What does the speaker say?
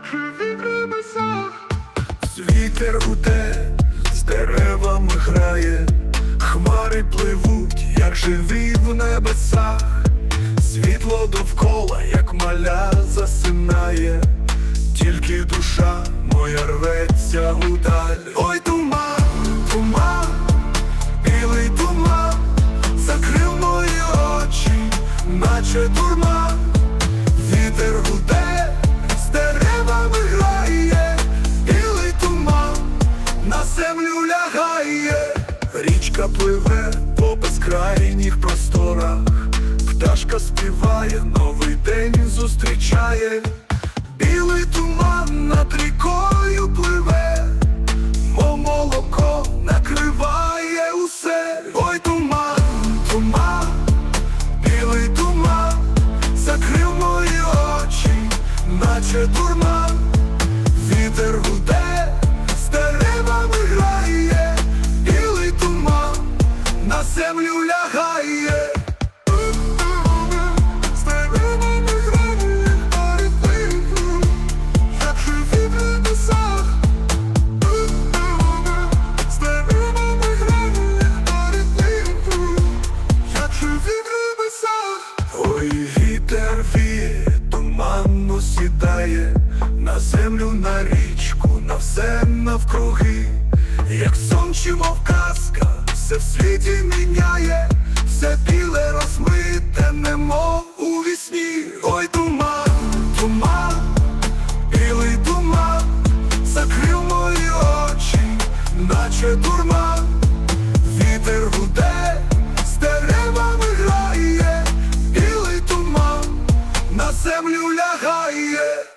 як живі примеса. Вітер гуде, з деревами грає, хмари пливуть, як живі в небесах, світло довкола, як маля засинає, тільки душа моя рветься удаль. Ой, землю лягає, річка пливе по безкрайніх просторах, пташка співає, новий день зустрічає, осідає на землю, на річку, на все навкруги, як сон чи мов казка, все в світі міняє, все біле розмите, немов у вісні. Ой, туман, туман, білий туман, закрив мої очі, наче дурман. Вітер гуде, з деревами грає, білий туман на землю лягає.